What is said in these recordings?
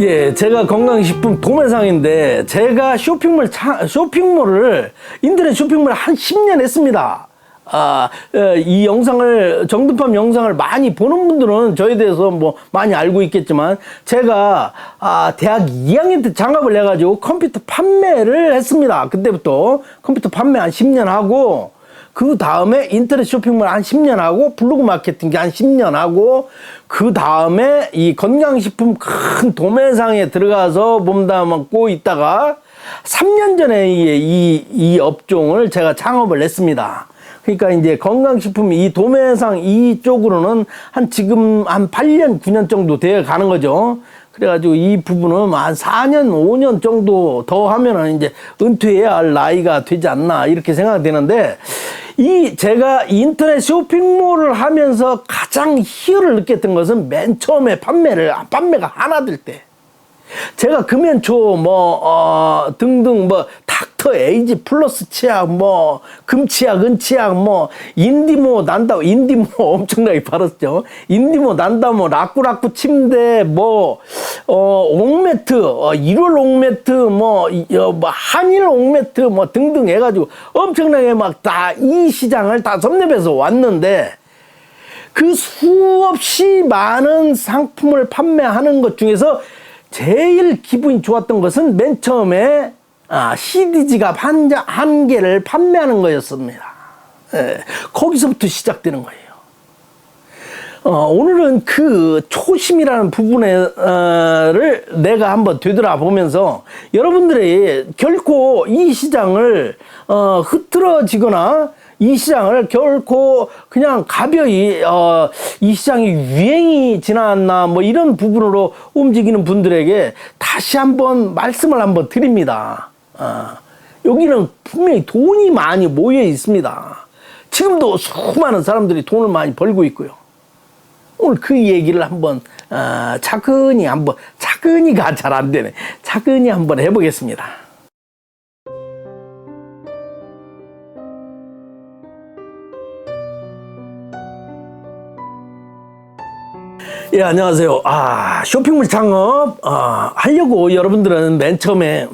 예, 제가 건강식품 도매상인데 제가 쇼핑몰 차, 쇼핑몰을 인터넷 쇼핑몰 한 10년 했습니다. 아, 어, 이 영상을 정두팜 영상을 많이 보는 분들은 저에 대해서 뭐 많이 알고 있겠지만 제가 아, 대학 2학년 때 장학을 해 가지고 컴퓨터 판매를 했습니다. 그때부터 컴퓨터 판매 한 10년 하고 그 다음에 인터넷 쇼핑몰 한 10년 하고 블로그 마케팅 한 10년 하고 그 다음에 이 건강식품 큰 도매상에 들어가서 몸담고 있다가 3년 전에 이, 이, 이 업종을 제가 창업을 했습니다. 그러니까 이제 건강식품 이 도매상 이쪽으로는 한 지금 한 8년, 9년 정도 되어 가는 거죠. 그래가지고 이 부분은 한 4년, 5년 정도 더 하면은 이제 은퇴해야 할 나이가 되지 않나 이렇게 생각되는데 이 제가 인터넷 쇼핑몰을 하면서 가장 희열을 느꼈던 것은 맨 처음에 판매를 판매가 하나 될 때. 제가 금연초 뭐 어, 등등 뭐 닥터 에이지 플러스 치약 뭐 금치약 은치약 뭐 인디모 난다 인디모 엄청나게 팔았죠. 인디모 난다모 라꾸라꾸 침대 뭐 어 옥매트 어, 1월 옥매트 뭐, 이- 어, 뭐 한일 옥매트 뭐 등등 해가지고 엄청나게 막 다 이 시장을 다 섭렵해서 왔는데 그 수없이 많은 상품을 판매하는 것 중에서 제일 기분이 좋았던 것은 맨 처음에 아, CD 지갑 한, 자- 한 개를 판매하는 거였습니다. 예, 거기서부터 시작되는 거예요. 어, 오늘은 그 초심이라는 부분을 내가 한번 되돌아보면서 여러분들이 결코 이 시장을 어, 흐트러지거나 이 시장을 결코 그냥 가벼이 어, 이 시장이 유행이 지났나 뭐 이런 부분으로 움직이는 분들에게 다시 한번 말씀을 한번 드립니다. 어, 여기는 분명히 돈이 많이 모여 있습니다. 지금도 수많은 사람들이 돈을 많이 벌고 있고요. 오늘 그 얘기를 한번 어, 차근히 한번 차근히가 잘 안 되네. 차근히 한번 해보겠습니다. 예, 안녕하세요. 아, 쇼핑몰 창업, 아, 하려고 여러분들은 맨 처음에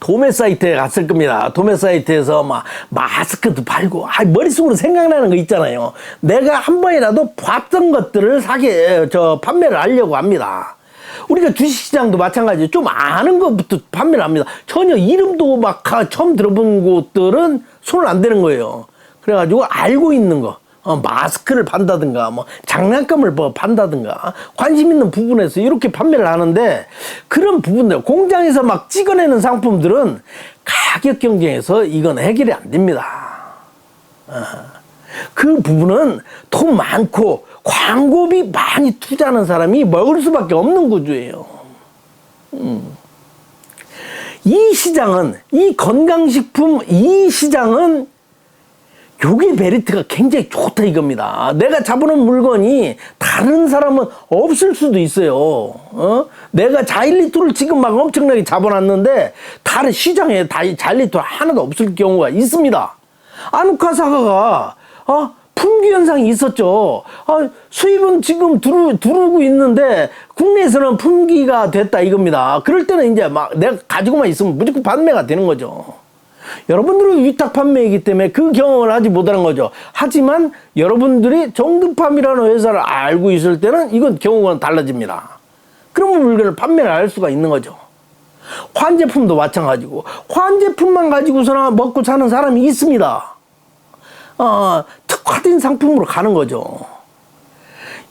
도매 사이트에 갔을 겁니다. 도매 사이트에서 막 마스크도 팔고, 아, 머릿속으로 생각나는 거 있잖아요. 내가 한 번이라도 봤던 것들을 사게, 저, 판매를 하려고 합니다. 우리가 주식시장도 마찬가지예요. 좀 아는 것부터 판매를 합니다. 전혀 이름도 막 가- 처음 들어본 곳들은 손을 안 대는 거예요. 그래가지고 알고 있는 거. 어, 마스크를 판다든가, 뭐, 장난감을 뭐 판다든가, 관심 있는 부분에서 이렇게 판매를 하는데, 그런 부분들, 공장에서 막 찍어내는 상품들은 가격 경쟁에서 이건 해결이 안 됩니다. 어, 그 부분은 돈 많고, 광고비 많이 투자하는 사람이 먹을 수밖에 없는 구조예요. 음. 이 시장은, 이 건강식품, 이 시장은 요게 메리트가 굉장히 좋다 이겁니다. 내가 잡아놓은 물건이 다른 사람은 없을 수도 있어요. 어? 내가 자일리토를 지금 막 엄청나게 잡아놨는데 다른 시장에 다 자일리토 하나도 없을 경우가 있습니다. 아누카 사과가 어? 품귀 현상이 있었죠. 아, 수입은 지금 들어, 들어오고 있는데 국내에서는 품귀가 됐다 이겁니다. 그럴 때는 이제 막 내가 가지고만 있으면 무조건 판매가 되는 거죠. 여러분들은 위탁 판매이기 때문에 그 경험을 하지 못하는 거죠. 하지만 여러분들이 정두팜이라는 회사를 알고 있을 때는 이건 경우가 달라집니다. 그러면 물건을 판매를 할 수가 있는 거죠. 환제품도 마찬가지고 환제품만 가지고서나 먹고 사는 사람이 있습니다. 어, 특화된 상품으로 가는 거죠.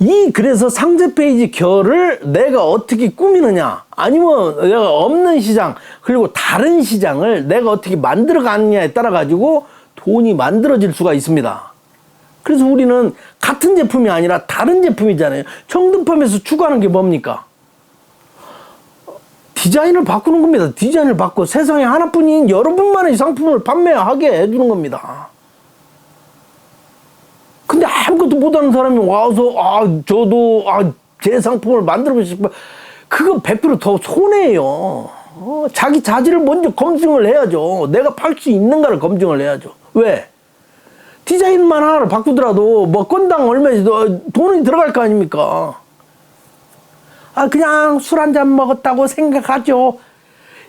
이 그래서 상세 페이지 결을 내가 어떻게 꾸미느냐 아니면 내가 없는 시장 그리고 다른 시장을 내가 어떻게 만들어 가느냐에 따라 가지고 돈이 만들어질 수가 있습니다. 그래서 우리는 같은 제품이 아니라 다른 제품이잖아요. 청등팜에서 추구하는 게 뭡니까? 디자인을 바꾸는 겁니다. 디자인을 바꿔 세상에 하나뿐인 여러분만의 상품을 판매하게 해주는 겁니다. 근데 아무것도 못하는 사람이 와서 아 저도 아 제 상품을 만들고 싶어 그거 100%더 손해예요. 어, 자기 자질을 먼저 검증을 해야죠. 내가 팔 수 있는가를 검증을 해야죠. 왜? 디자인만 하나를 바꾸더라도 뭐 건당 얼마지 돈이 들어갈 거 아닙니까? 아, 그냥 술 한 잔 먹었다고 생각하죠.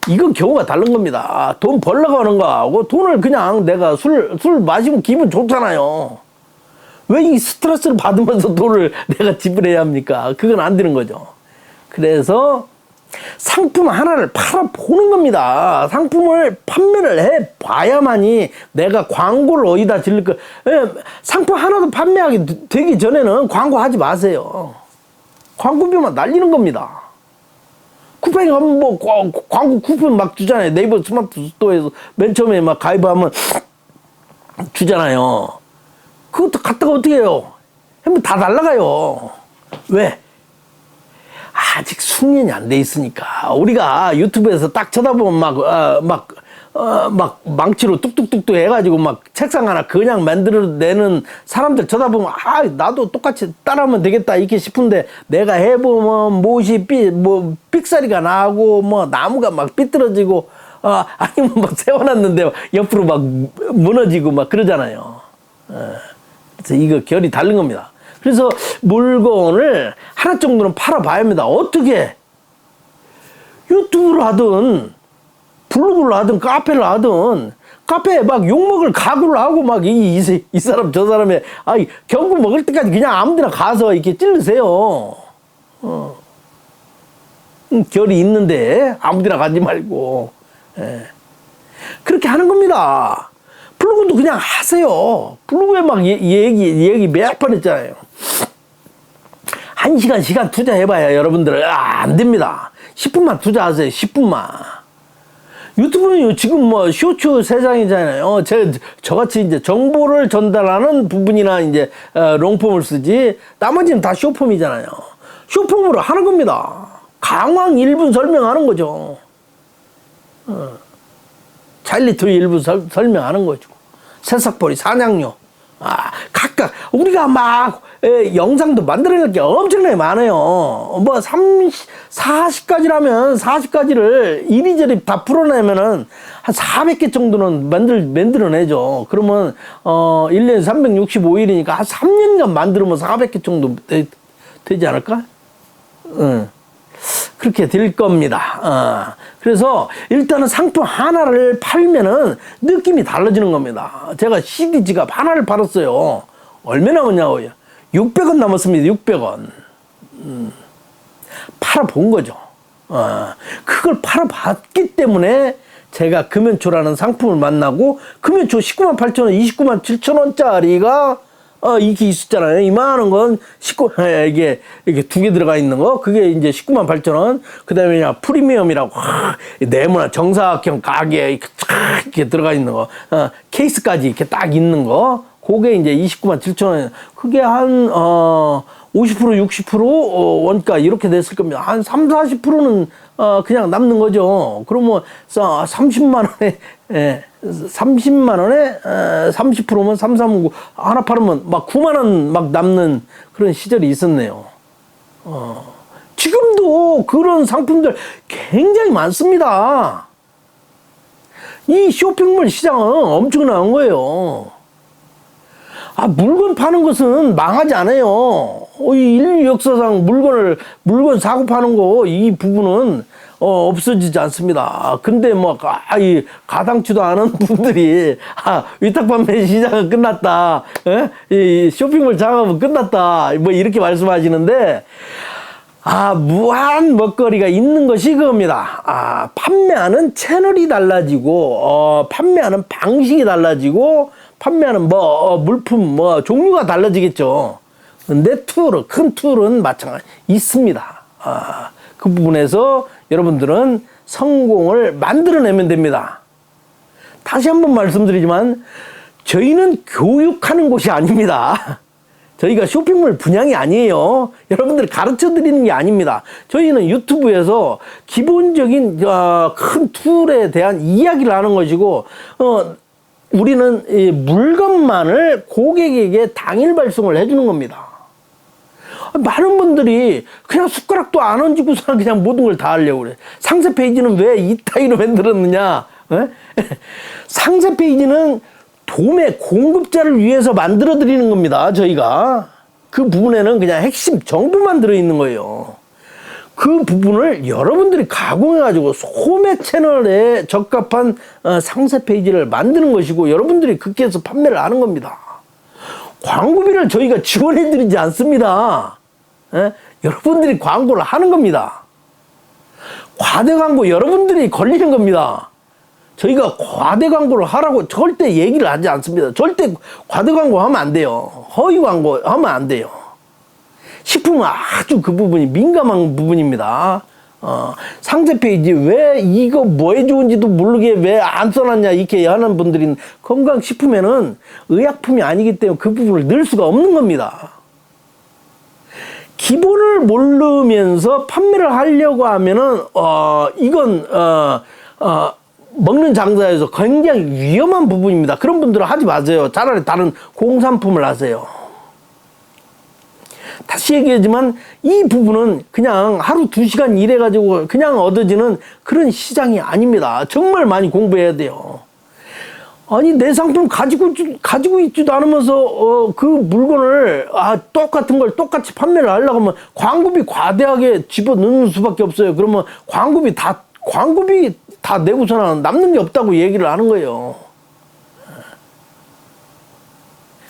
이건 경우가 다른 겁니다. 아, 돈 벌려고 하는 거하고 돈을 그냥 내가 술, 술 마시면 기분 좋잖아요. 왜 이 스트레스를 받으면서 돈을 내가 지불해야 합니까? 그건 안 되는 거죠. 그래서 상품 하나를 팔아보는 겁니다. 상품을 판매를 해 봐야만이 내가 광고를 어디다 질릴 거. 예, 상품 하나도 판매하기 되기 전에는 광고하지 마세요. 광고비만 날리는 겁니다. 쿠팡에 가면 뭐 광- 광고 쿠폰 막 주잖아요. 네이버 스마트 스토어에서 맨 처음에 막 가입하면 주잖아요. 그것도 갖다가 어떻게 해요? 하면 다 날라가요. 왜? 아직 숙련이 안 돼 있으니까 우리가 유튜브에서 딱 쳐다보면 막 어, 막 어, 막 망치로 뚝뚝뚝뚝 해가지고 막 책상 하나 그냥 만들어내는 사람들 쳐다보면 아 나도 똑같이 따라하면 되겠다 이렇게 싶은데 내가 해보면 못이 삐 뭐 삑사리가 나고 뭐 나무가 막 삐뚤어지고 어, 아니면 막 세워놨는데 옆으로 막 무너지고 막 그러잖아요. 어. 그래서 이거 결이 다른 겁니다. 그래서 물건을 하나 정도는 팔아봐야 합니다. 어떻게? 유튜브를 하든, 블로그를 하든, 카페를 하든, 카페에 막 욕먹을 각오를 하고 막 이, 이, 이 사람 저 사람의, 아 경고 먹을 때까지 그냥 아무 데나 가서 이렇게 찔르세요. 어. 음, 결이 있는데 아무 데나 가지 말고. 예. 그렇게 하는 겁니다. 블로그도 그냥 하세요. 블로그에 막 얘- 얘기, 얘기 몇번 했잖아요. 한 시간, 시간 투자해봐야 여러분들, 아, 안 됩니다. 10분만 투자하세요. 10분만. 유튜브는 지금 뭐 쇼츠 세상이잖아요. 어, 제, 저같이 이제 정보를 전달하는 부분이나 이제 어, 롱폼을 쓰지 나머지는 다 쇼폼이잖아요. 쇼폼으로 하는 겁니다. 강황 1분 설명하는 거죠. 자일리토리 일부 설, 설명하는 거죠. 새싹벌이 사냥류. 아, 각각, 우리가 막, 에, 영상도 만들어낼 게 엄청나게 많아요. 뭐, 30, 40가지라면 40가지를 이리저리 다 풀어내면은 한 400개 정도는 만들, 만들어내죠. 그러면, 어, 1년에 365일이니까 한 3년간 만들면 400개 정도 되, 되지 않을까? 응. 그렇게 될 겁니다. 어. 그래서 일단은 상품 하나를 팔면은 느낌이 달라지는 겁니다. 제가 CD 지갑 하나를 팔았어요. 얼마나 남았냐고요? 600원 남았습니다. 600원. 음. 팔아본 거죠. 어. 그걸 팔아봤기 때문에 제가 금연초라는 상품을 만나고 금연초 19만 8천 원, 29만 7천 원짜리가 어, 이게 있었잖아요. 이만한 건 19, 에, 이게, 이게 두 개 들어가 있는 거. 그게 이제 19만 8천 원. 그 다음에 프리미엄이라고, 와, 네모나 정사각형 가게에 이렇게 쫙 이렇게 들어가 있는 거. 어, 케이스까지 이렇게 딱 있는 거. 그게 이제 29만 7천 원. 그게 한, 어, 50% 60% 어, 원가 이렇게 됐을 겁니다. 한 3, 40%는 어, 그냥 남는 거죠. 그러면 서 30만 원에 예, 30만 원에 어, 30%면 3, 3, 9 하나 팔으면 막 9만 원 막 남는 그런 시절이 있었네요. 어, 지금도 그런 상품들 굉장히 많습니다. 이 쇼핑몰 시장은 엄청난 거예요. 아, 물건 파는 것은 망하지 않아요. 어, 이 인류 역사상 물건을, 물건 사고 파는 거, 이 부분은, 어, 없어지지 않습니다. 근데 뭐, 아, 이, 가당치도 않은 분들이, 아, 위탁 판매 시장은 끝났다. 에? 이 쇼핑몰 장업은 끝났다. 뭐, 이렇게 말씀하시는데, 아, 무한 먹거리가 있는 것이 그겁니다. 아, 판매하는 채널이 달라지고, 어, 판매하는 방식이 달라지고, 판매하는 뭐, 어, 물품, 뭐, 종류가 달라지겠죠. 근데 툴은, 큰 툴은 마찬가지 있습니다. 아, 그 부분에서 여러분들은 성공을 만들어내면 됩니다. 다시 한번 말씀드리지만, 저희는 교육하는 곳이 아닙니다. 저희가 쇼핑몰 분양이 아니에요. 여러분들 가르쳐 드리는 게 아닙니다. 저희는 유튜브에서 기본적인 어, 큰 툴에 대한 이야기를 하는 것이고, 어, 우리는 이 물건만을 고객에게 당일 발송을 해주는 겁니다. 많은 분들이 그냥 숟가락도 안 얹고서 그냥 모든 걸 다 하려고 그래. 상세 페이지는 왜 이따위로 만들었느냐? 에? 상세 페이지는 도매 공급자를 위해서 만들어 드리는 겁니다. 저희가 그 부분에는 그냥 핵심 정보만 들어 있는 거예요. 그 부분을 여러분들이 가공해 가지고 소매 채널에 적합한 어, 상세 페이지를 만드는 것이고 여러분들이 그렇게 해서 판매를 하는 겁니다. 광고비를 저희가 지원해 드리지 않습니다. 예? 여러분들이 광고를 하는 겁니다. 과대 광고 여러분들이 걸리는 겁니다. 저희가 과대 광고를 하라고 절대 얘기를 하지 않습니다. 절대 과대 광고 하면 안 돼요. 허위 광고 하면 안 돼요. 식품은 아주 그 부분이 민감한 부분입니다. 어, 상세 페이지 왜 이거 뭐에 좋은지도 모르게 왜 안 써놨냐 이렇게 하는 분들이 건강식품에는 의약품이 아니기 때문에 그 부분을 넣을 수가 없는 겁니다. 기본을 모르면서 판매를 하려고 하면은 어 이건 어 어, 먹는 장사에서 굉장히 위험한 부분입니다. 그런 분들은 하지 마세요. 차라리 다른 공산품을 하세요. 다시 얘기하지만 이 부분은 그냥 하루 두 시간 일해가지고 그냥 얻어지는 그런 시장이 아닙니다. 정말 많이 공부해야 돼요. 아니 내 상품 가지고 가지고 있지도 않으면서 어, 그 물건을 아 똑같은 걸 똑같이 판매를 하려고 하면 광고비 과대하게 집어 넣는 수밖에 없어요. 그러면 광고비 다 광고비 다 내고서는 남는 게 없다고 얘기를 하는 거예요.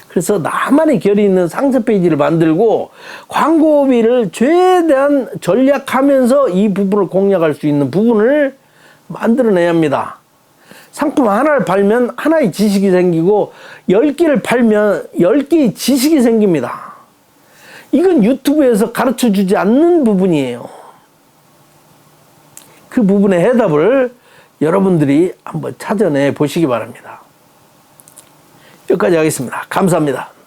그래서 나만의 결이 있는 상세 페이지를 만들고 광고비를 최대한 전략하면서 이 부분을 공략할 수 있는 부분을 만들어내야 합니다. 상품 하나를 팔면 하나의 지식이 생기고 열 개를 팔면 열 개의 지식이 생깁니다. 이건 유튜브에서 가르쳐 주지 않는 부분이에요. 그 부분의 해답을 여러분들이 한번 찾아내 보시기 바랍니다. 여기까지 하겠습니다. 감사합니다.